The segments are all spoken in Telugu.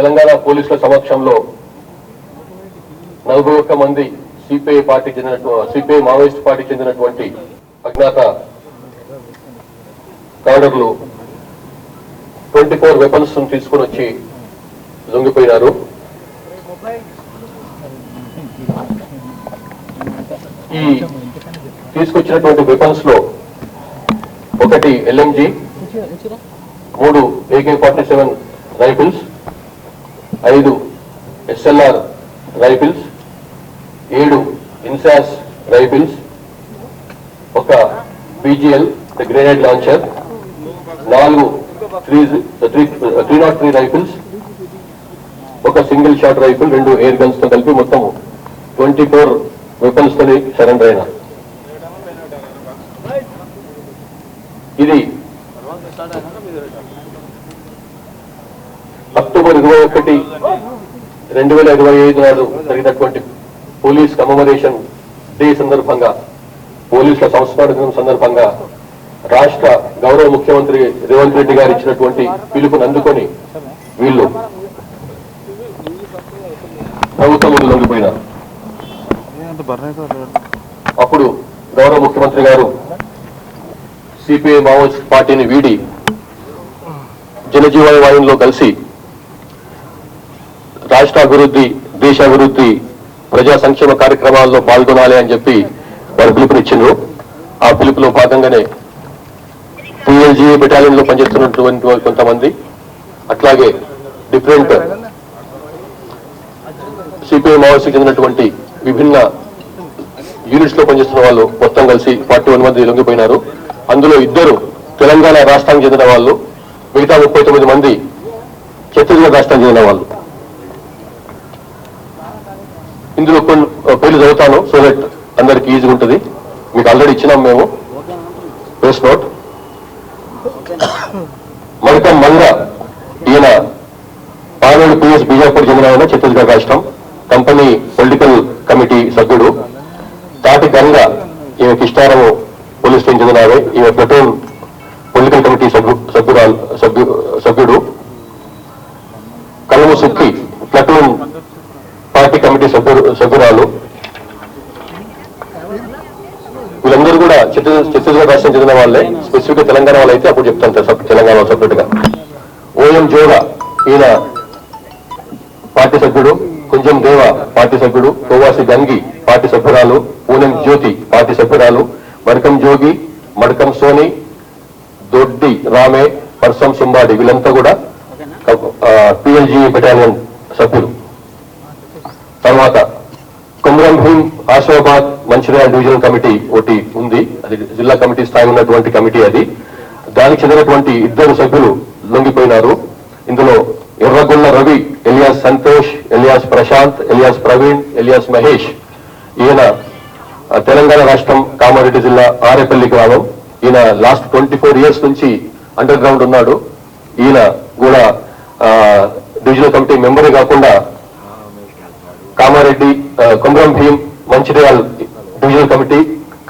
తెలంగాణ పోలీసుల సమక్షంలో నలభై ఒక్క మంది సిపిఐ పార్టీ చెందిన సిపిఐ మావోయిస్ట్ పార్టీ చెందినటువంటి అజ్ఞాత కౌడర్లు ట్వంటీ ఫోర్ వెపన్స్ తీసుకుని వచ్చి లొంగిపోయినారు. ఈ తీసుకొచ్చినటువంటి వెపన్స్లో ఒకటి ఎల్ఎంజి మూడు ఏకే ఫార్టీ సెవెన్ రైఫిల్స్ ఐదు ఎస్ఎల్ఆర్ రైఫిల్స్ ఏడు ఇన్సాస్ రైఫిల్స్ ఒక బీజిఎల్ గ్రెనేడ్ లాంచర్ నాలుగు three three not three rifles ఒక సింగిల్ షాట్ రైఫిల్ రెండు ఎయిర్ గన్స్తో కలిపి మొత్తం ట్వంటీ ఫోర్ వెపన్స్తో సరెండర్ అయిన ఇది అక్టోబర్ ఇరవై ఒకటి రెండు వేల ఇరవై ఐదు నాడు జరిగినటువంటి పోలీస్ కమమరేషన్ డే సందర్భంగా పోలీసుల సంస్మరణ దినం సందర్భంగా రాష్ట్ర గౌరవ ముఖ్యమంత్రి రేవంత్ రెడ్డి గారు ఇచ్చినటువంటి పిలుపుని అందుకొని వీళ్ళు ప్రభుత్వం లొంగిపోయినారు అప్పుడు గౌరవ ముఖ్యమంత్రి గారు సిపిఐ మావోయిస్ట్ పార్టీని వీడి జనజీవన వాయుల్లో కలిసి రాష్ట్ర అభివృద్ధి దేశ అభివృద్ధి ప్రజా సంక్షేమ కార్యక్రమాల్లో పాల్గొనాలి అని చెప్పి వారు పిలుపునిచ్చిండ్రు. ఆ పిలుపులో భాగంగానే పిఎల్జీ బెటాలియన్లో పనిచేస్తున్నటువంటి కొంతమంది అట్లాగే డిఫరెంట్ సిపిఐ మావోస్కి చెందినటువంటి విభిన్న యూనిట్స్లో పనిచేస్తున్న వాళ్ళు మొత్తం కలిసి ఫార్టీ వన్ మంది లొంగిపోయినారు. అందులో ఇద్దరు తెలంగాణ రాష్ట్రానికి చెందిన వాళ్ళు మిగతా ముప్పై తొమ్మిది మంది ఛత్తీస్గఢ్ రాష్ట్రానికి చెందిన వాళ్ళు. ఇందులో కొన్ని పేర్లు చదువుతాను సో దట్ అందరికి ఈజీగా ఉంటుంది. మీకు ఆల్రెడీ ఇచ్చినాం మేము. ప్రెస్ నోట్ మణికం మంగ ఈయన పాలేడు పిఎస్ బీజాపూర్ చెందిన ఆయన ఛత్తీస్గఢ్ రాష్ట్రం కంపెనీ పొలిటికల్ కమిటీ సభ్యుడు. తాటి గంగ ఈమె కిష్టారము పోలీస్ స్టేషన్ చెందిన ఈమె ప్లటూన్ పొలిటికల్ కమిటీ సభ్యుడు సభ్యురాలు సభ్యు సభ్యుడు కలము సుక్కి ప్లటూన్ పార్టీ కమిటీ సభ్యుడు సభ్యురాలు వీళ్ళందరూ కూడా ఛత్తీ- ఛత్తీస్గఢ్ రాష్ట్రం చెందిన వాళ్ళే స్పెసిఫిక్ తెలంగాణ వాళ్ళు అయితే అప్పుడు చెప్తాను సార్ తెలంగాణ సపరేట్గా ఓఎం జోగా ఈయన పార్టీ సభ్యుడు కుంజం దేవ పార్టీ సభ్యుడు కోవాసి గంగి పార్టీ సభ్యురాలు పూనం జ్యోతి పార్టీ సభ్యురాలు మడకం జోగి మడకం సోని దొడ్డి రామే పర్సం సుంబాడి వీళ్ళంతా కూడా పిఎల్జీ బెటాలియన్ సభ్యులు. తర్వాత కుమ్రం భీం ఆసిఫాబాద్ మంచిర్యాల డివిజనల్ కమిటీ ఒకటి ఉంది అది జిల్లా కమిటీ స్థాయి ఉన్నటువంటి కమిటీ అది చెందినటువంటి ఇద్దరు సభ్యులు లొంగిపోయినారు. ఇందులో Erragolla Ravi alias Santosh alias Prashanth alias Praveen alias Mahesh. ఈయన తెలంగాణ రాష్ట్రం కామారెడ్డి జిల్లా ఆరేపల్లి గ్రామం. ఈయన లాస్ట్ ట్వంటీ ఫోర్ ఇయర్స్ నుంచి అండర్ గ్రౌండ్ ఉన్నాడు. ఈయన కూడా డివిజనల్ కమిటీ మెంబరే కాకుండా కామారెడ్డి ఆ, కుమ్రం భీం మంచిర్యాల్ డివిజనల్ కమిటీ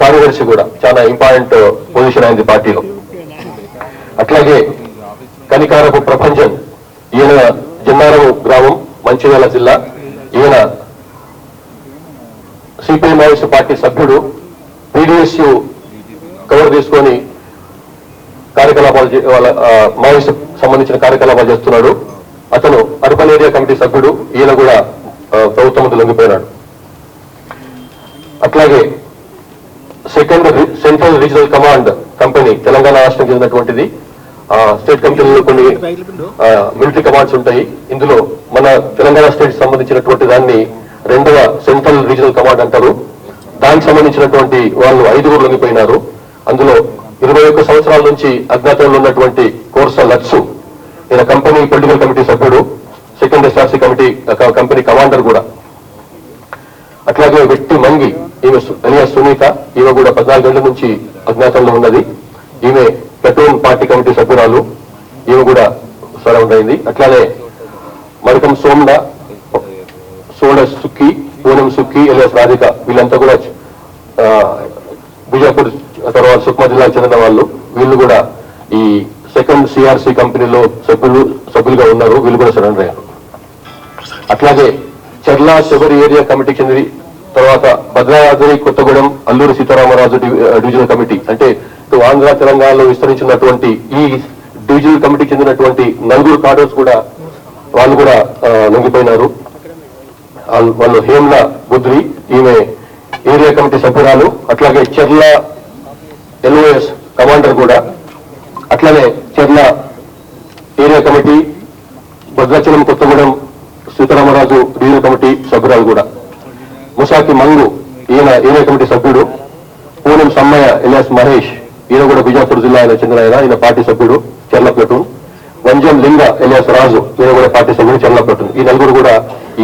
కార్యదర్శి కూడా. చాలా ఇంపార్టెంట్ పొజిషన్ అయింది పార్టీలో. అట్లాగే కనికారపు ప్రపంచం ఈయన జిన్నారం గ్రామం మంచిర్యాల జిల్లా ఈయన సిపిఐ మావోయిస్ట్ పార్టీ సభ్యుడు పీడిఎస్యు కవర్ తీసుకొని కార్యకలాపాలు వాళ్ళ మావోయిస్ట్ సంబంధించిన కార్యకలాపాలు చేస్తున్నాడు. అతను అర్బన్ ఏరియా కమిటీ సభ్యుడు ఈయన కూడా ప్రభుత్వం ముందు లొంగిపోయినాడు. అట్లాగే second central regional command company Telangana రాష్ట్రం చెందినటువంటిది స్టేట్ కమిటీలో కొన్ని మిలిటరీ కమాండ్స్ ఉంటాయి. ఇందులో మన తెలంగాణ స్టేట్ సంబంధించినటువంటి దాన్ని రెండవ సెంట్రల్ రీజనల్ కమాండ్ అంటారు. దానికి సంబంధించినటువంటి వాళ్ళు ఐదుగురు లొంగిపోయినారు అందులో ఇరవై ఒక్క సంవత్సరాల నుంచి అజ్ఞాతంలో ఉన్నటువంటి కోర్స లత్సు ఈయన కంపెనీ పొలిటికల్ కమిటీ సభ్యుడు second SRC committee company commander కూడా. అట్లాగే వ్యక్తి మంగి ఈమె సు- సునీత ఈమె కూడా పద్నాలుగు గంటల నుంచి అజ్ఞాతంలో ఉన్నది. ఈమె పెట్రోల్ పార్టీ కమిటీ సభ్యురాలు ఈమె కూడా సరౌండ్ అయింది అట్లానే మరికం సోమ్న సోడ సుక్కి పూనం సుక్కి ఎల్ఎస్ రాధిక వీళ్ళంతా కూడా ఆ, బిజాపూర్ తర్వాత సుక్మా జిల్లాకు చెందిన వాళ్ళు. వీళ్ళు కూడా ఈ సెకండ్ సిఆర్సి కంపెనీలో సభ్యులు సభ్యులుగా ఉన్నారు. వీళ్ళు కూడా సరెండర్ అయ్యారు అట్లాగే చెర్ల శబరి ఏరియా కమిటీ చెంది తర్వాత భద్రాద్రి కొత్తగూడెం అల్లూరి సీతారామరాజు డివిజనల్ కమిటీ. అంటే ఆంధ్ర తెలంగాణలో విస్తరించినటువంటి ఈ డివిజనల్ కమిటీకి చెందినటువంటి నలుగురు కాడర్స్ కూడా వాళ్ళు కూడా ఆ, లొంగిపోయినారు. వాళ్ళు- హేమ్ల బుద్రి ఈమె ఏరియా కమిటీ సభ్యురాలు అట్లాగే చెర్ల ఎల్ఓఎస్ కమాండర్ కూడా అట్లనే Cherla area committee Bhadrachalam Kothagudem Sitaramaraju divisional committee సభ్యురాలు కూడా. ముసాకి మంగు ఈయన ఏరియా కమిటీ సభ్యుడు. పూనం సమ్మయ్య ఎల్ఎస్ మహేష్ ఈయన కూడా బిజాపూర్ జిల్లా ఆయన చెందిన ఆయన ఈయన పార్టీ సభ్యుడు చెర్ల ప్లటూన్ వంజం లింగ ఎలియాస్ రాజు ఈయన కూడా పార్టీ సభ్యుడు చెర్ల ప్లటూన్ ఈ నలుగురు కూడా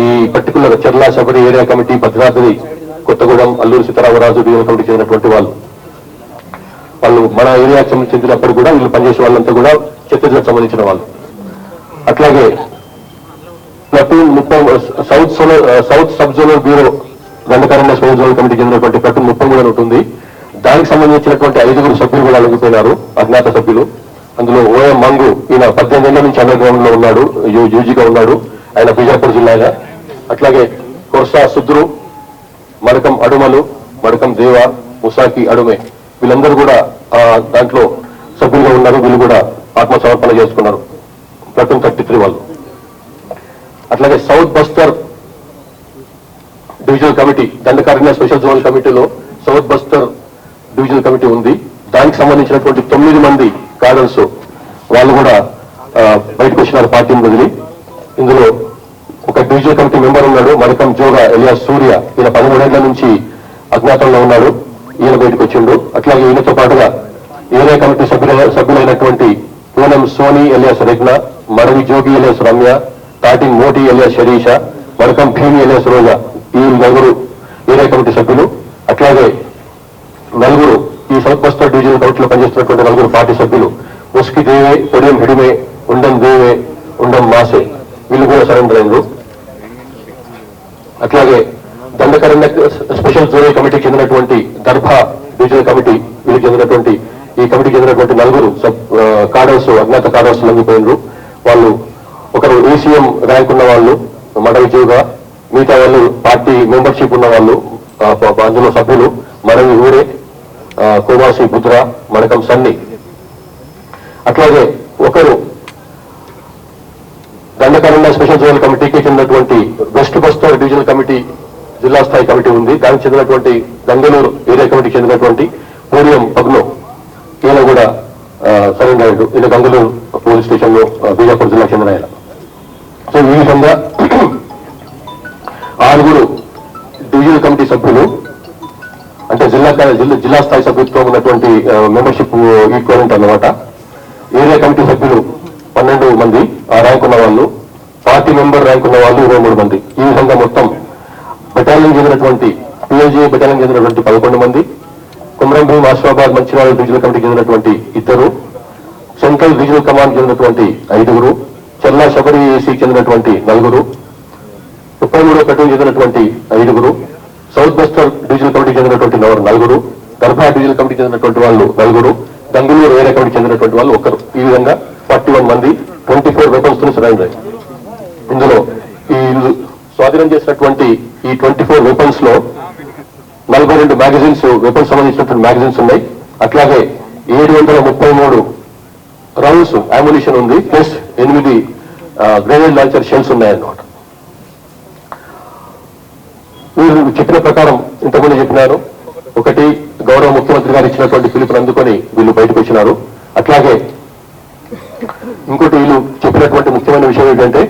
ఈ particular Cherla Sabari area committee Bhadradri Kothagudem Alluri Sitaramaraju division committee చెందినటువంటి వాళ్ళు. వాళ్ళు మన ఏరియాకి సంబంధించి చెందినప్పుడు కూడా వీళ్ళు పనిచేసే వాళ్ళంతా కూడా ఛత్తీస్గఢ్ సంబంధించిన వాళ్ళు. అట్లాగే ప్లటూన్ ముప్పై south zonal south sub zonal bureau Dandakaranya స్వయం జోనల్ కమిటీ చెందినటువంటి ప్లటూన్ ముప్పై కూడా ఉంటుంది దానికి సంబంధించినటువంటి ఐదుగురు చనిపోయినారు అజ్ఞాత సభ్యులు. అందులో ఓఎం మంగు ఈయన పద్దెనిమిది ఏళ్ళ నుంచి అండర్ గ్రౌండ్లో ఉన్నాడు యూజీగా ఉన్నాడు ఆయన బిజాపూర్ జిల్లాగా. అట్లాగే కొర్సా సుద్రు మడకం అడుమలు మడకం దేవ ముసాకి అడుమే. వీళ్ళందరూ కూడా ఆ దాంట్లో సభ్యులుగా ఉన్నారు వీళ్ళు కూడా ఆత్మసమర్పణ చేసుకున్నారు. ప్లటూన్ థర్టీ త్రీ వాళ్ళు. అట్లాగే south Bastar divisional committee Dandakaranya special zone కమిటీలో సౌత్ బస్తర్ డివిజనల్ కమిటీ ఉంది. పార్టీకి సంబంధించినటువంటి తొమ్మిది మంది కాడర్స్ వాళ్ళు కూడా బయటకు వచ్చినారు పార్టీని వదిలి. ఇందులో ఒక డివిజనల్ కమిటీ మెంబర్ ఉన్నాడు మరికం జోగా ఎలియా సూర్య. ఈయన పదమూడేళ్ళ నుంచి అజ్ఞాతంలో ఉన్నాడు ఈయన బయటకు వచ్చిండు. అట్లాగే ఈయనతో పాటుగా ఏరియా కమిటీ సభ్యుల సభ్యులైనటువంటి Poonam Soni alias Regna Madavi Jogi alias Ramya Tati Moti alias శరీష మరకం భీమి alias రోజా ఈ నలుగురు ఏరియా కమిటీ సభ్యులు. అట్లాగే ముస్కి దేవే పొడియం హిడిమే ఉండం దేవే ఉండం మాసే. వీళ్ళు కూడా సరెండర్ అయింది అట్లాగే దండకరణ స్పెషల్ జోనల్ కమిటీకి చెందినటువంటి దర్భా డివిజనల్ కమిటీ వీళ్ళకి చెందినటువంటి ఈ కమిటీకి చెందినటువంటి నలుగురు సబ్ కార్డర్స్ అజ్ఞాత కాడర్స్ లొంగిపోయినరు వాళ్ళు ఒకరు ఈసీఎం ర్యాంక్ ఉన్న వాళ్ళు మండలి జీవుగా మిగతా వాళ్ళు పార్టీ మెంబర్షిప్ ఉన్న వాళ్ళు అందులో సభ్యులు మనవి ఊరే కోమాసి బుద్ర మనకం సన్ని అట్లాగే ఒకరు దండకారణ్య స్పెషల్ జోనల్ కమిటీకి చెందినటువంటి వెస్ట్ బస్తర్ డివిజనల్ కమిటీ జిల్లా స్థాయి కమిటీ ఉంది. దానికి చెందినటువంటి గంగలూరు ఏరియా కమిటీకి చెందినటువంటి పూర్యం పగ్నో. ఈయన కూడా సరైన అయ్యాడు ఈయన గంగలూరు పోలీస్ స్టేషన్లో బీజాపూర్ జిల్లాకు చెందిన ఆయన. సో ఈ విధంగా ఆరుగురు డివిజనల్ కమిటీ సభ్యులు అంటే జిల్లా జిల్లా జిల్లా స్థాయి సభ్యులతో ఉన్నటువంటి మెంబర్షిప్ ఈక్వలెంట్ అన్నమాట. ఏరియా కమిటీ సభ్యులు పన్నెండు మంది ఆ ర్యాంక్ ఉన్న వాళ్ళు పార్టీ మెంబర్ ర్యాంక్ ఉన్న వాళ్ళు ఇరవై మూడు మంది. ఈ విధంగా మొత్తం బెటాలియన్ చెందినటువంటి పిఎల్జీ బెటాలియన్ చెందినటువంటి పదకొండు మంది కుమరం భీమ్ ఆసిఫాబాద్ మంచిర్యాల రీజనల్ కమిటీ చెందినటువంటి ఇద్దరు సెంట్రల్ రీజనల్ కమాండ్ చెందినటువంటి ఐదుగురు చెల్లా శబరి ఏసీకి చెందినటువంటి నలుగురు ముప్పై మూడో కట్టకు చెందినటువంటి ఐదుగురు సౌత్ బస్టర్ డివిజనల్ కమిటీ చెందినటువంటి నలుగురు నలుగురు డివిజనల్ కమిటీ చెందినటువంటి వాళ్ళు నలుగురు గంగులూరు ఏరియా కమిటీ చెందినటువంటి వాళ్ళు ఒకరు. ఈ విధంగా ఫార్టీ వన్ మంది ట్వంటీ ఫోర్ వెపన్స్తో సరైన ఇందులో ఈ స్వాధీనం చేసినటువంటి ఈ ట్వంటీ ఫోర్ వెపన్స్లో నలభై రెండు మ్యాగజైన్స్ వెపన్స్ సంబంధించినటువంటి మ్యాగజైన్స్ ఉన్నాయి. అట్లాగే ఏడు వందల ముప్పై మూడు రౌండ్స్ అమ్యునిషన్ ఉంది ప్లస్ ఎనిమిది గ్రెనేడ్ లాంచర్ షెల్స్ ఉన్నాయన్నమాట. మీరు చెప్పిన ప్రకారం ఇంతకుముందు చెప్పినారు ఒకటి గౌరవ ముఖ్యమంత్రి గారు ఇచ్చినటువంటి పిలుపుని అందుకొని చేస్తున్నారు. అట్లాగే ఇంకోటి వీళ్ళు చెప్పినటువంటి ముఖ్యమైన విషయం ఏంటంటే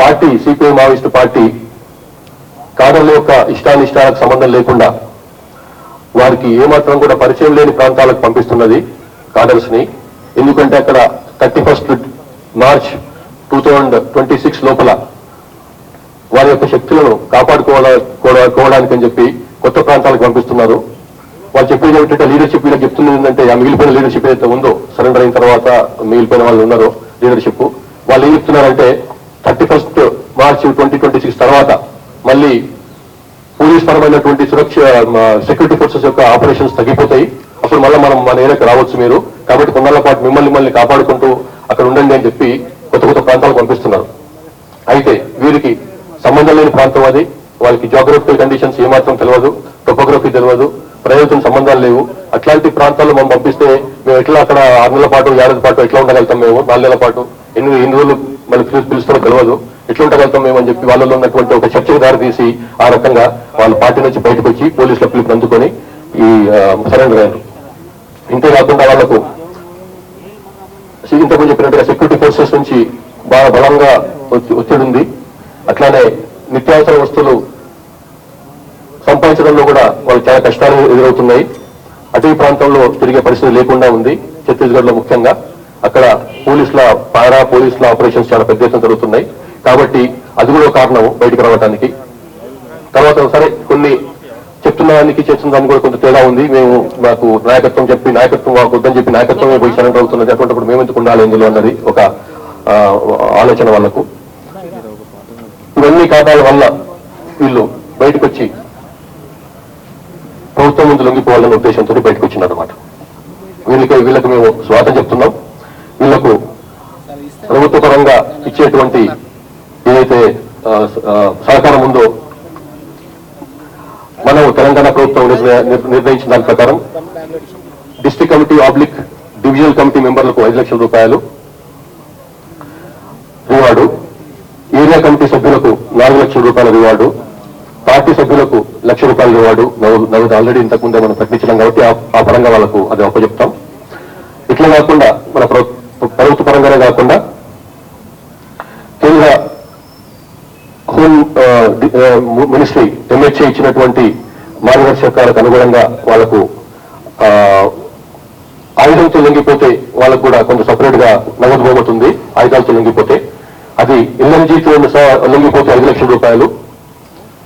పార్టీ సిపిఐ మావోయిస్ట్ పార్టీ కాడర్ల యొక్క ఇష్టానిష్టాలకు సంబంధం లేకుండా వారికి ఏమాత్రం కూడా పరిచయం లేని ప్రాంతాలకు పంపిస్తున్నది కాడర్స్ని ఎందుకంటే అక్కడ thirty first March two thousand twenty six లోపల వారి యొక్క శక్తులను కాపాడుకోవడానికి అని చెప్పి కొత్త ప్రాంతాలకు పంపిస్తున్నారు. వాళ్ళు చెప్పేది ఏమిటంటే లీడర్షిప్ వీళ్ళకి చెప్తుంది ఏంటంటే ఆ మిగిలిపోయిన లీడర్షిప్ ఏదైతే ఉందో సరెండర్ అయిన తర్వాత మిగిలిపోయిన వాళ్ళు ఉన్నారో లీడర్షిప్ వాళ్ళు ఏం చెప్తున్నారంటే thirty first March twenty twenty six తర్వాత మళ్ళీ పోలీస్ పరమైనటువంటి సురక్ష సెక్యూరిటీ ఫోర్సెస్ యొక్క ఆపరేషన్స్ తగ్గిపోతాయి. అప్పుడు మళ్ళీ మనం మన ఏరియాకి రావచ్చు మీరు. కాబట్టి కొన్నాళ్ళ పాటు మిమ్మల్ని మిమ్మల్ని కాపాడుకుంటూ అక్కడ ఉండండి అని చెప్పి కొత్త కొత్త ప్రాంతాలకు పంపిస్తున్నారు. అయితే వీరికి సంబంధం లేని ప్రాంతం అది. వాళ్ళకి జోగ్రఫికల్ కండిషన్స్ ఏమాత్రం తెలియదు టొపోగ్రఫీ తెలియదు. ప్రజలతో సంబంధాలు లేవు. అట్లాంటి ప్రాంతాల్లో మనం పంపిస్తే మేము ఎట్లా అక్కడ ఆరు నెలల పాటు ఏడాది పాటు ఎట్లా ఉండగలుగుతాం మేము? నాలుగు నెలల పాటు. ఎన్ని ఎన్ని రోజులు మళ్ళీ పిలుస్తారో తెలియదు ఎట్లా ఉండగలుగుతాం మేము అని చెప్పి వాళ్ళలో ఉన్నటువంటి ఒక చర్చకు దారి తీసి ఆ రకంగా వాళ్ళ పార్టీ నుంచి బయటకు వచ్చి పోలీసుల పిలుపు అందుకొని ఈ సరెండర్ అయ్యారు. ఇంతే కాకుండా వాళ్ళకు ఇంతకుముందు చెప్పినట్టుగా సెక్యూరిటీ ఫోర్సెస్ నుంచి బాగా బలంగా ఒత్తిడి ఉంది. అట్లానే నిత్యావసర వస్తువులు చాలా కష్టాలు ఎదురవుతున్నాయి. అటవీ ప్రాంతంలో తిరిగే పరిస్థితి లేకుండా ఉంది ఛత్తీస్గఢ్లో ముఖ్యంగా. అక్కడ పోలీసుల పారా పోలీసుల ఆపరేషన్స్ చాలా పెద్ద ఎత్తున జరుగుతున్నాయి. కాబట్టి అది కూడా కారణం బయటకు రావడానికి తర్వాత సరే కొన్ని చెప్తున్న దానికి చేస్తున్న దానికి కూడా కొంత తేడా ఉంది. మేము మాకు నాయకత్వం చెప్పి నాయకత్వం మాకు వద్దని చెప్పి నాయకత్వమే పోయి సరెండర్ అవుతున్నది. అటువంటిప్పుడు మేము ఎందుకు ఉండాలి ఇందులో అన్నది ఒక ఆలోచన వాళ్ళకు. ఇవన్నీ కారణాల వల్ల వీళ్ళు బయటకు వచ్చి ప్రభుత్వం ముందు లొంగిపోవాలనే ఉద్దేశంతో బయటకు వచ్చినారన్నమాట వీళ్ళకి వీళ్ళకి మేము స్వాగతం చెప్తున్నాం. వీళ్ళకు ప్రభుత్వ పరంగా ఇచ్చేటువంటి ఏదైతే సహకారం ఉందో మనం తెలంగాణ ప్రభుత్వం నిర్ణయించిన దాని ప్రకారం district committee oblique divisional committee మెంబర్లకు ఐదు లక్షల రూపాయలు. రివార్డు. ఏరియా కమిటీ సభ్యులకు నాలుగు లక్షల రూపాయల రివార్డు. పార్టీ సభ్యులకు లక్ష రూపాయలు వాడు నవ్వు ఆల్రెడీ ఇంతకుముందే మనం ప్రకటించడం కాబట్టి ఆ- పరంగా వాళ్ళకు అది అప్పచెప్తాం. ఇట్లా కాకుండా మన ప్రభుత్వ పరంగానే కాకుండా కేంద్ర హోమ్ మినిస్ట్రీ ఎంహెచ్ఏ ఇచ్చినటువంటి మార్గదర్శకాలకు అనుగుణంగా వాళ్ళకు ఆయుధంతో లొంగిపోతే వాళ్ళకు కూడా కొంత సపరేట్గా నగదు పోగొట్టుంది ఆయుధాలతో లొంగిపోతే. అది ఎల్ఎన్జీతో లొంగిపోతే ఐదు లక్షల రూపాయలు.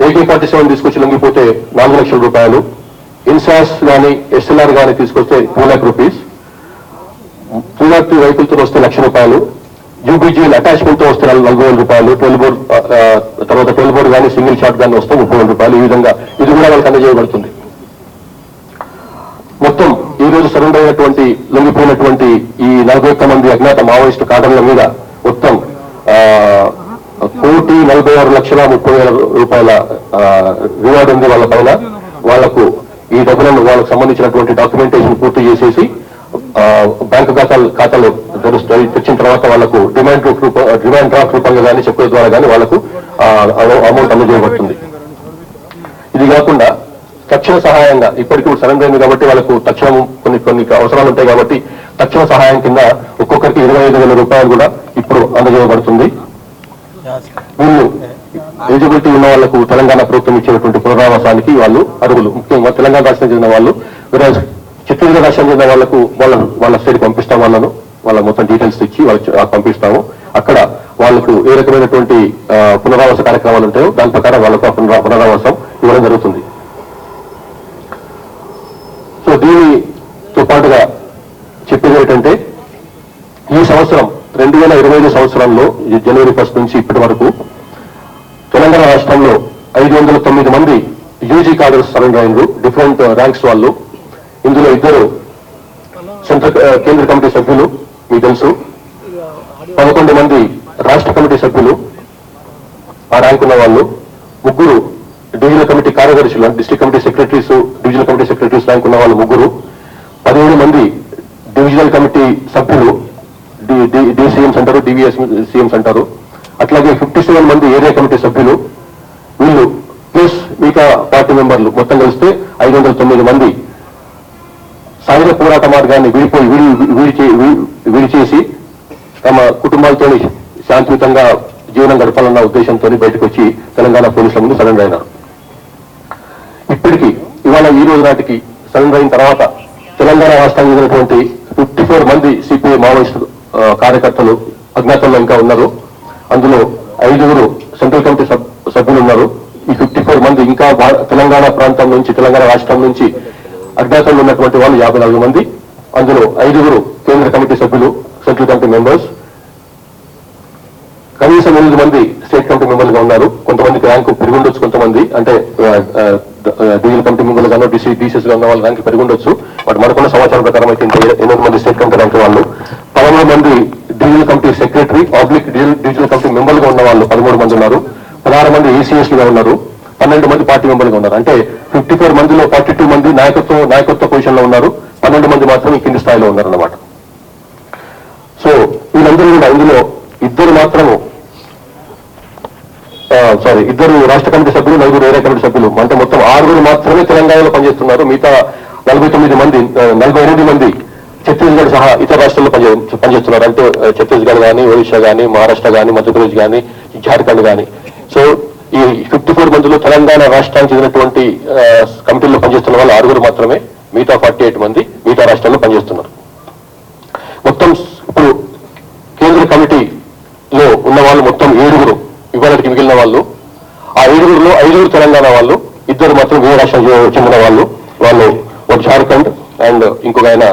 ఏకే ఫార్టీ సెవెన్ తీసుకొచ్చి లొంగిపోతే నాలుగు లక్షల రూపాయలు. ఇన్సాస్ కానీ ఎస్ఎల్ఆర్ కానీ తీసుకొస్తే two lakh rupees two lakh two వెహికల్తో వస్తే లక్ష రూపాయలు. యూబీజీఎల్ అటాచ్మెంట్తో వస్తే నలభై వేల రూపాయలు. ట్వెల్వ్ బోర్డ్ తర్వాత ట్వెల్వ్ బోర్డ్ కానీ సింగిల్ షాట్ కానీ వస్తే ముప్పై వేల రూపాయలు. ఈ విధంగా ఇది కూడా వాళ్ళకి అందజేయబడుతుంది. మొత్తం ఈ రోజు సరెండర్ అయినటువంటి లొంగిపోయినటువంటి ఈ నలభై ఒక్క మంది అజ్ఞాత మావోయిస్టు కాడర్ల మీద మొత్తం ఆ, కోటి నలభై ఆరు లక్షల ముప్పై వేల రూపాయల రివార్డు ఉంది వాళ్ళ పైన. వాళ్ళకు ఈ డబ్బులను వాళ్ళకు సంబంధించినటువంటి డాక్యుమెంటేషన్ పూర్తి చేసేసి బ్యాంకు ఖాతాలు ఖాతాలు తెచ్చిన తర్వాత వాళ్ళకు డిమాండ్ డిమాండ్ డ్రాఫ్ట్ రూపంగా కానీ చెక్కుల ద్వారా కానీ వాళ్ళకు అమౌంట్ అందజేయబడుతుంది. ఇది కాకుండా తక్షణ సహాయంగా ఇప్పటికీ సరెండర్ అయింది కాబట్టి వాళ్ళకు తక్షణం కొన్ని కొన్ని అవసరాలు ఉంటాయి కాబట్టి తక్షణ సహాయం కింద ఒక్కొక్కరికి ఇరవై ఐదు వేల రూపాయలు కూడా ఇప్పుడు అందజేయబడుతుంది. వీళ్ళు ఎలిజిబిలిటీ ఉన్న వాళ్ళకు తెలంగాణ ప్రభుత్వం ఇచ్చేటువంటి పునరావాసానికి వాళ్ళు అర్హులు. ముఖ్యంగా తెలంగాణ రాష్ట్రం చెందిన వాళ్ళు whereas చిత్తూరు రాష్ట్రం చెందిన వాళ్ళకు వాళ్ళను వాళ్ళ స్టేట్ పంపిస్తాం వాళ్ళను. వాళ్ళ మొత్తం డీటెయిల్స్ ఇచ్చి వాళ్ళకి పంపిస్తాము. అక్కడ వాళ్ళకు ఏ రకమైనటువంటి పునరావాస కార్యక్రమాలు ఉంటాయో దాని ప్రకారం వాళ్ళకు పునరావాసం ఇవ్వడం జరుగుతుంది. సో దీనితో పాటుగా చెప్పేది ఏంటంటే ఈ సంవత్సరం రెండు వేల ఇరవై ఐదు సంవత్సరంలో జనవరి ఫస్ట్ నుంచి ఇప్పటి వరకు మొత్తంలో ఐదు వందల తొమ్మిది మంది యూజీ కాడర్స్ సరెండర్ అయినరు డిఫరెంట్ ర్యాంక్స్ వాళ్ళు. ఇందులో ఇద్దరు సెంట్రల్ కేంద్ర కమిటీ సభ్యులు మీకు తెలుసు. పదకొండు మంది రాష్ట్ర కమిటీ సభ్యులు ఆ ర్యాంక్ ఉన్న వాళ్ళు. ముగ్గురు డివిజనల్ కమిటీ కార్యదర్శులు district district committee secretaries divisional committee secretaries rank ఉన్న వాళ్ళు ముగ్గురు. పదిహేడు మంది డివిజనల్ కమిటీ సభ్యులు డిసిఎంస్ అంటారు డివిఎస్ సిఎంస్ అంటారు అట్లాగే ఫిఫ్టీ సెవెన్ మంది శాంతియుతంగా జీవనం గడపాలన్న ఉద్దేశంతో బయటకు వచ్చి తెలంగాణ పోలీసుల ముందు సరెండర్ అయినారు ఇప్పటికీ ఇవాళ ఈ రోజు నాటికి సరెండర్ అయిన తర్వాత తెలంగాణ రాష్ట్రానికి చెందినటువంటి ఫిఫ్టీ ఫోర్ మంది సిపిఐ మావోయిస్టు కార్యకర్తలు అజ్ఞాతంలో ఇంకా ఉన్నారు. అందులో ఐదుగురు సెంట్రల్ కమిటీ సభ్యులు ఉన్నారు. ఈ ఫిఫ్టీ ఫోర్ మంది ఇంకా తెలంగాణ ప్రాంతం నుంచి తెలంగాణ రాష్ట్రం నుంచి అజ్ఞాతంలో ఉన్నటువంటి వాళ్ళు యాభై నాలుగు మంది. అందులో ఐదుగురు కేంద్ర కమిటీ సభ్యులు సెంట్రల్ కమిటీ మెంబర్స్ కనీసం ఎనిమిది మంది స్టేట్ కమిటీ మెంబర్లుగా ఉన్నారు కొంతమందికి ర్యాంకు పెరుగుండొచ్చు కొంతమంది. అంటే డివిజన్ కమిటీ మెంబర్లు కానీ డిసి డీసీస్ ఉన్న వాళ్ళ ర్యాంక్ పెరుగుండొచ్చు. బట్ మనకున్న సమాచారం ప్రకారం అయితే ఎనిమిది మంది స్టేట్ కమిటీ ర్యాంక్ వాళ్ళు పదమూడు మంది divisional committee secretary oblique divisional committee మెంబర్లుగా ఉన్న వాళ్ళు పదమూడు మంది ఉన్నారు. పదహారు మంది ECS గా ఉన్నారు. పన్నెండు మంది పార్టీ మెంబర్లుగా ఉన్నారు. అంటే ఫిఫ్టీ ఫోర్ మందిలో ఫార్టీ టూ మంది నాయకత్వం నాయకత్వ పొజిషన్లో ఉన్నారు. పన్నెండు మంది మాత్రం కింది స్థాయిలో ఉన్నారు అన్నమాట సో వీళ్ళందరూ కూడా ఇందులో ఇద్దరు మాత్రము సారీ ఇద్దరు రాష్ట్ర కమిటీ సభ్యులు నలుగురు వేరే కమిటీ సభ్యులు. అంటే మొత్తం ఆరుగురు మాత్రమే తెలంగాణలో పనిచేస్తున్నారు. మిగతా నలభై తొమ్మిది మంది నలభై ఎనిమిది మంది ఛత్తీస్గఢ్ సహా ఇతర రాష్ట్రాల్లో పనిచే పనిచేస్తున్నారు. అంటే ఛత్తీస్గఢ్ కానీ ఒడిషా కానీ మహారాష్ట్ర కానీ మధ్యప్రదేశ్ కానీ జార్ఖండ్ కానీ సో ఈ ఫిఫ్టీ ఫోర్ మందిలో తెలంగాణ రాష్ట్రానికి చెందినటువంటి ఆ, కమిటీల్లో పనిచేస్తున్న వాళ్ళు ఆరుగురు మాత్రమే మిగతా ఫార్టీ ఎయిట్ మంది మిగతా రాష్ట్రాల్లో పనిచేస్తున్నారు. మొత్తం ఇప్పుడు కేంద్ర కమిటీలో ఉన్న వాళ్ళు మొత్తం ఏడుగురు. ఇవాళకి మిగిలిన వాళ్ళు ఆ ఐదుగురులో ఐదుగురు తెలంగాణ వాళ్ళు ఇద్దరు మాత్రం వేరే రాష్ట్రం చెందిన వాళ్ళు వాళ్ళు ఒక జార్ఖండ్ అండ్ ఇంకొక ఆయన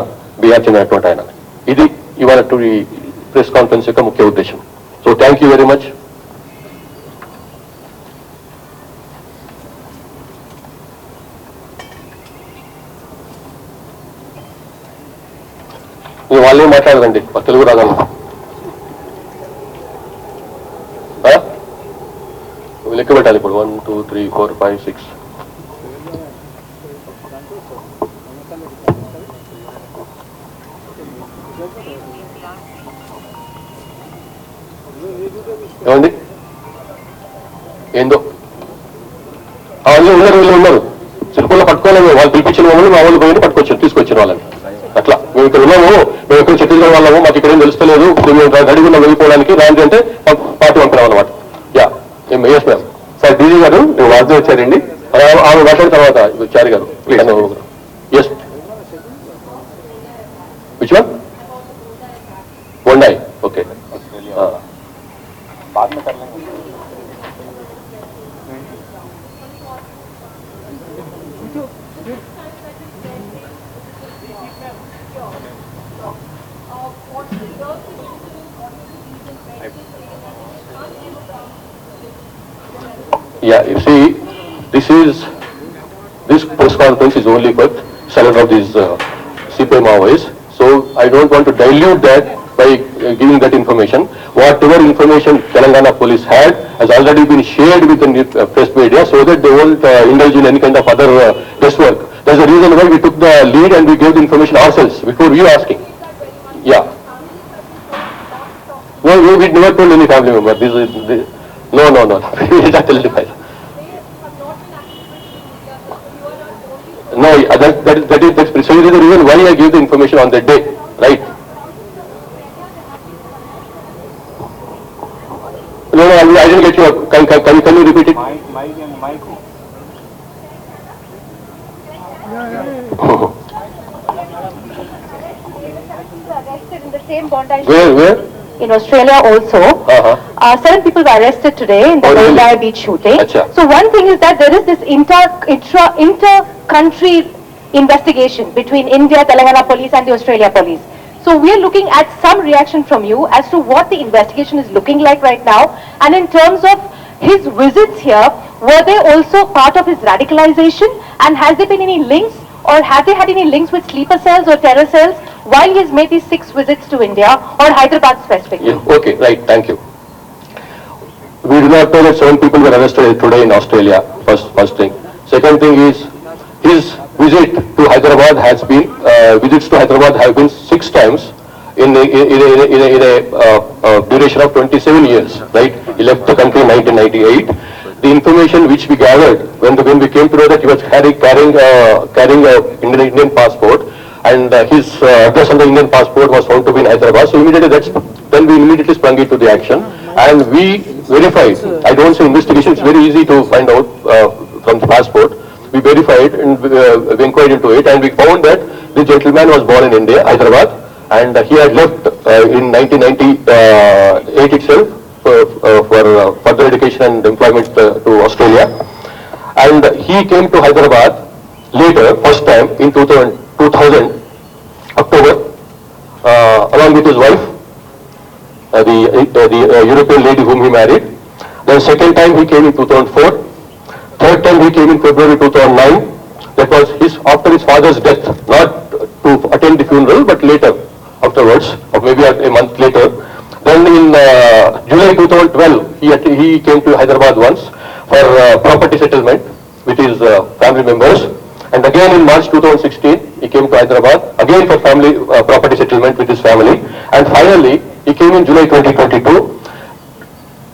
బీహార్ చెందినటువంటి ఆయన. ఇది ఇవాళ ప్రెస్ కాన్ఫరెన్స్ యొక్క ముఖ్య ఉద్దేశం. So thank you very much వాళ్ళే మాట్లాడదండి తెలుగు రాగలరు ఆ? లెక్క పెట్టాలి ఇప్పుడు one two three four five six. ఏమండి? ఏందో? వాళ్ళు ఉన్నారు వీళ్ళు ఉన్నారు. సిరిపుల్లో పట్టుకోలేము వాళ్ళు పిలిపించిన వాళ్ళు మా వాళ్ళు పోయి పట్టుకొచ్చారు తీసుకొచ్చిన వాళ్ళని. అట్లా. మేము ఇక్కడ ఉన్నాము మేము ఇక్కడ ఛత్తీస్గఢ్ వాళ్ళము మాకు ఇక్కడ ఏం తెలుస్తలేదు. మేము రెడీ వెళ్ళిపోవడానికి రాండి అంటే పార్టీ పంపినాం అనమాట యా ఎస్ మ్యామ్ అర్థం వచ్చారండి. ఆమె మాట్లాడిన తర్వాత చారి గారు this is, this press conference is only for surrender of these uh, CPI Maoists. So I don't want to dilute that by uh, giving that information. Whatever information Telangana police had has already been shared with the uh, press media so that they won't uh, indulge in any kind of other uh, guesswork. There's a reason why we took the lead and we gave the information ourselves before you asking. Yeah. No, we, never told any family member. This is, this, no, no, no. We just identified. No, uh, that, that is, that is, that's precisely the reason why I gave the information on that day, right? No, no, I I didn't get you. Can, can, can you- can you repeat it? arrested in the same Bondi Where, where? in Australia also. Uh-huh. Uh, seven people were arrested today in the Oh, really? Bondi Beach shooting. Acha. So one thing is that there is this inter, intra, inter-country investigation between India, Telangana police and the Australia police. So we are looking at some reaction from you as to what the investigation is looking like right now. And in terms of his visits here, were they also part of his radicalization? And has there been any links or have they had any links with sleeper cells or terror cells while he has made these six visits to India or Hyderabad specifically? Yeah, okay, right, thank you. We do not know that seven people were arrested today in Australia, first, first thing. Second thing is, his visit to Hyderabad has been, uh, visits to Hyderabad have been six times in, a- in, in, a- in a, uh, uh, duration of 27 years, right? He left the country in 1998. The information which we gathered, when, the, when we came to know that he was carrying, carrying, uh, carrying a Indian, Indian passport, and uh, his uh, address on the Indian passport was found to be in Hyderabad, so immediately that's, then we immediately sprung into the action, and we verified, I don't say investigation, it's very easy to find out uh, from the passport, we verified and uh, we inquired into it, and we found that the gentleman was born in India, Hyderabad, and he had left in 1998 itself for, for further education and employment to Australia. And he came to Hyderabad later, first time in 2000, 2000 October, uh, along with his wife, uh, the, uh, the uh, European lady whom he married. Then second time he came in 2004. Third time he came in February 2009. That was his, after his father's death, not to attend the funeral, but later, afterwards, or maybe a a month later. Then in uh, July 2012, he, he came to Hyderabad once for uh, property settlement with his uh, family members. And again in March 2016, he came to Hyderabad, again for family uh, property settlement with his family. And finally, he came in July 2022,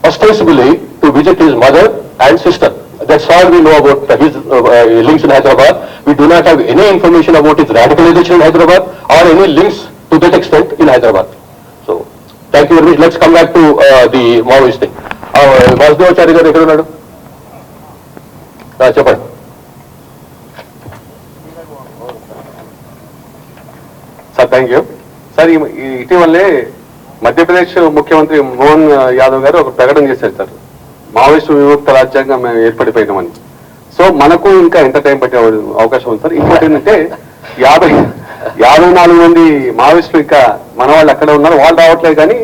ostensibly to visit his mother and sister. That's all we know about his uh, uh, links in Hyderabad. We do not have any information about his radicalization in Hyderabad or any links to that extent in Hyderabad. So, thank you very much. Let's come back to uh, the Maoist thing. Uh, Vasudevachari గారు ఎక్కడ ఉన్నాడు చెప్పండి సార్ థ్యాంక్ యూ సార్ ఇటీవలే మధ్యప్రదేశ్ ముఖ్యమంత్రి మోహన్ యాదవ్ గారు ఒక ప్రకటన చేశారు సార్ మావోయిస్టు విముక్త రాజ్యాంగం మేము ఏర్పడిపోయినామని. సో మనకు ఇంకా ఎంత టైం పట్టే అవకాశం ఉంది సార్ ఇంకోటి ఏంటంటే యాభై యాభై నాలుగు మంది మావోయిస్టులు ఇంకా మన వాళ్ళు అక్కడ ఉన్నారు. వాళ్ళు రావట్లేదు కానీ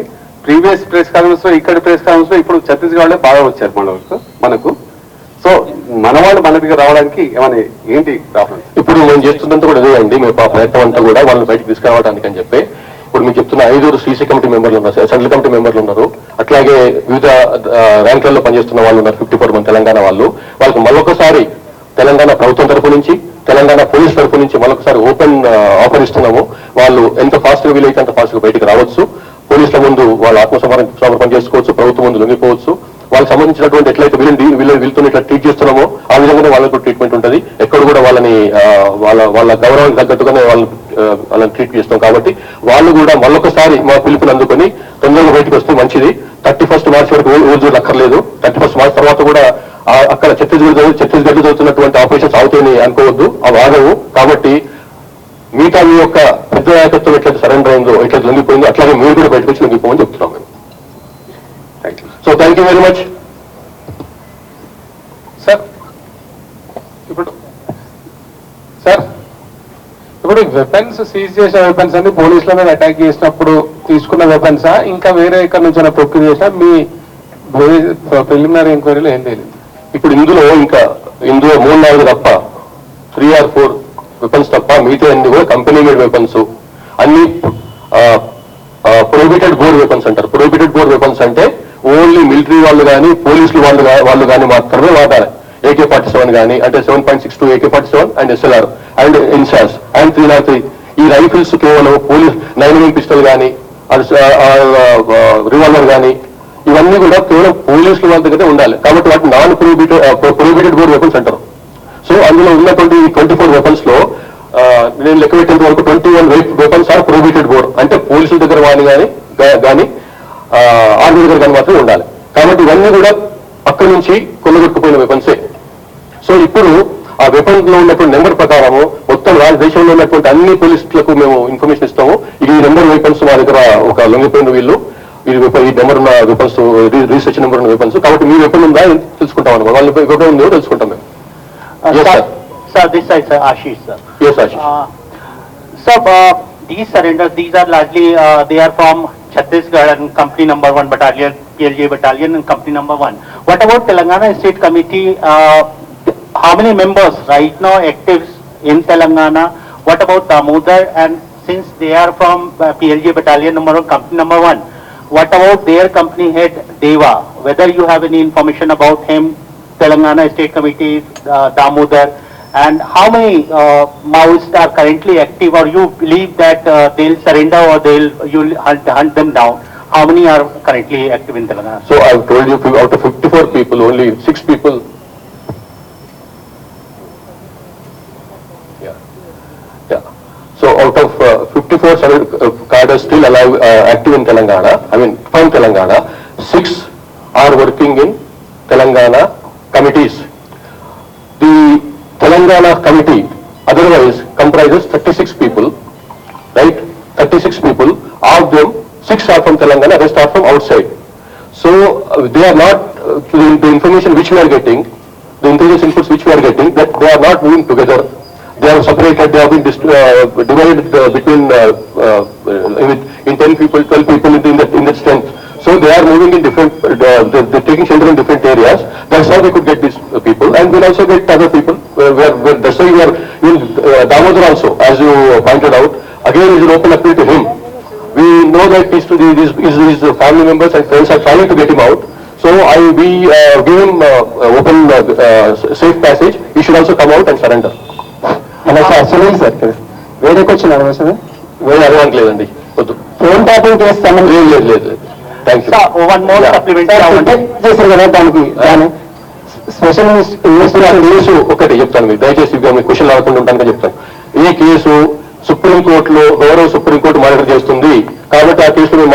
ప్రీవియస్ ప్రెస్ కాన్ఫరెన్స్లో ఇక్కడ ప్రెస్ కాన్ఫరెన్స్లో ఇప్పుడు ఛత్తీస్గఢ్లో బాగా వచ్చారు మనకు మనకు. సో మన వాళ్ళు మన దగ్గర రావడానికి ఏమైనా ఏంటి ప్రాబ్లం ఇప్పుడు మేము చేస్తున్నంత కూడా ఇదే అండి. మేము ప్రయత్నం అంతా కూడా వాళ్ళని బయటకు తీసుకురావడానికి అని చెప్పి ఇప్పుడు మీకు చెప్తున్న ఐదుగురు సీసీ కమిటీ మెంబర్లు ఉన్నారు సెంట్రల్ కమిటీ మెంబర్లు ఉన్నారు. అట్లాగే వివిధ ర్యాంకులలో పనిచేస్తున్న వాళ్ళు ఉన్నారు ఫిఫ్టీ ఫోర్ మంది తెలంగాణ వాళ్ళు. వాళ్ళకి మరొకసారి తెలంగాణ ప్రభుత్వం తరపు నుంచి తెలంగాణ పోలీస్ తరపు నుంచి మరొకసారి ఓపెన్ ఆఫర్ ఇస్తున్నాము. వాళ్ళు ఎంత ఫాస్ట్గా వీలైతే అంత ఫాస్ట్గా బయటకు రావచ్చు. పోలీసుల ముందు వాళ్ళు ఆత్మసమర్పణ చేసుకోవచ్చు ప్రభుత్వం ముందు లొంగిపోవచ్చు. వాళ్ళకి సంబంధించినటువంటి ఎట్లయితే వీళ్ళని వీళ్ళ వీళ్ళతో ఇట్లా ట్రీట్ చేస్తున్నామో ఆ విధంగానే వాళ్ళకు ట్రీట్మెంట్ ఉంటుంది. ఎక్కడ కూడా వాళ్ళని వాళ్ళ వాళ్ళ గౌరవానికి తగ్గట్టుగానే వాళ్ళని వాళ్ళని ట్రీట్ చేస్తాం కాబట్టి వాళ్ళు కూడా మళ్ళొకసారి మా పిలుపుని అందుకొని తొందరగా బయటకు వస్తే మంచిది. థర్టీ ఫస్ట్ మార్చ్ వరకు రోజు అక్కర్లేదు. థర్టీ ఫస్ట్ మార్చ్ తర్వాత కూడా అక్కడ ఛత్తీస్గఢ్ ఛత్తీస్గఢ్ జరుగుతున్నటువంటి ఆపరేషన్స్ అవుతాయని అనుకోవద్దు. అవి ఆగవు. కాబట్టి మిగతా మీ యొక్క పెద్ద నాయకత్వం ఎట్లయితే సరెండర్ అయిందో ఎట్లయితే లొంగిపోయిందో అట్లాగే మీరు కూడా బయటకు వచ్చి లొంగిపోమని చెప్తున్నాం మేము. So thank you very much sir ఇప్పుడు సార్ ఇప్పుడు వెపన్స్ సీజ్ చేసిన వెపన్స్ అన్ని పోలీసుల మీద అటాక్ చేసినప్పుడు తీసుకున్న వెపన్సా ఇంకా వేరే ఎక్కడ నుంచి ప్రొక్యూర్ చేసినా మీ ప్రిలిమినరీ ఎంక్వైరీలో ఏం తెలియదు ఇప్పుడు ఇందులో ఇంకా ఇందులో మూడు నాలుగు తప్ప త్రీ ఆర్ ఫోర్ వెపన్స్ తప్ప మిగతా అన్ని కూడా కంపెనీ మేడ్ వెపన్స్ అన్ని ప్రొహిబిటెడ్ బోర్డ్ వెపన్స్ అంటారు ప్రొహిబిటెడ్ బోర్డ్ వెపన్స్ అంటే ఓన్లీ మిలిటరీ వాళ్ళు కానీ పోలీసులు వాళ్ళు వాళ్ళు కానీ మాత్రమే వాడాలి. ఏకే ఫార్టీ సెవెన్ కానీ అంటే seven point six two AK forty seven and SLR and INSAS and three not three ఈ రైఫిల్స్ కేవలం పోలీస్ నైన్ ఎం పిస్టల్ కానీ రివాల్వర్ కానీ ఇవన్నీ కూడా కేవలం పోలీసుల వాళ్ళ దగ్గరే ఉండాలి. కాబట్టి వాటి non prohibited prohibited bore weapons అంటారు. సో అందులో ఉన్నటువంటి ట్వంటీ ఫోర్ వెపన్స్లో నేను లెక్క పెట్టేంత వరకు twenty one weapons are prohibited bore అంటే పోలీసుల దగ్గర వాని కానీ కానీ ఆర్మీ దగ్గర కానీ మాత్రమే ఉండాలి. కాబట్టి ఇవన్నీ కూడా అక్కడి నుంచి కొల్లగొట్టుకుపోయిన వెపన్సే సో ఇప్పుడు ఆ వెపన్లో ఉన్నటువంటి నెంబర్ ప్రకారము మొత్తం రాజ దేశంలో ఉన్నటువంటి అన్ని పోలీసులకు మేము ఇన్ఫర్మేషన్ ఇస్తాము. ఇది ఈ నెంబర్ వెపన్స్ మా దగ్గర ఒక లొంగిపోయిన వీళ్ళు. ఇది weapon- ఈ నెంబర్ ఉన్న వెపన్స్ రీసెర్చ్ నెంబర్ ఉన్న వెపన్స్ కాబట్టి మీ వెపన్ ఉందా తెలుసుకుంటాం అనమాట. వాళ్ళ వెపన్ ఉందో తెలుసుకుంటాం మేము. Ashish, sir. Yes Ashish Uh, Sir, uh, these surrenders, these are largely, uh, they are from Chhattisgarh and company number one battalion, PLJ battalion and company number one. What about Telangana State Committee? uh, How many members right now active in Telangana? What about Damodar? And since they are from uh, PLJ battalion number one, company number one, what about their company head Deva? Whether you have any information about him, Telangana State Committee, uh, Damodar? And how many uh, Maoists are currently active or you believe that uh, they'll surrender or they'll, you'll hunt, hunt them down? How many are currently active in Telangana? So I've told you, out of 54 people, only six people. Yeah. Yeah. So out of uh, 54 survey- uh, still alive, uh, active in Telangana, I mean from Telangana, six are working in Telangana committees. The Telangana committee otherwise comprises 36 people, right? 36 people, of them, six are from Telangana, rest are from outside. So uh, they are not, uh, the, the information which we are getting, the intelligence inputs which we are getting, that they are not moving together. They are separated, they have been uh, divided uh, between, uh, uh, in, in 10 people, 12 people in, the, in that, in that strength. So they are moving in different, they're, they're taking shelter in different areas. That's how we could get these people, and we'll also get other people. Where, where, that's why we are, in uh, Damodar also, as you pointed out, again is an open appeal to him. Family members and friends are trying to get him out. So I will be, uh, give him uh, uh, open, uh, uh, safe passage. He should also come out and surrender. అలా సార్ సార్ వేరేకి వచ్చినారు సార్? వేరే అడగడానికి లేదండి. వద్దు. ఫోన్ ట్యాపింగ్ సంబంధించి లేదు లేదు లేదు. లేదు want to- protect చేశారు కదా దానికి దాని స్పెషల్ కేసు ఒకటి చెప్తాను మీకు. దయచేసి మీకు క్వశ్చన్ రాకుండా ఉంటాను చెప్తాను. ఈ కేసు సుప్రీంకోర్టులో గౌరవ సుప్రీంకోర్టు మానిటర్ చేస్తుంది. కాబట్టి ఆ కేసులో యూ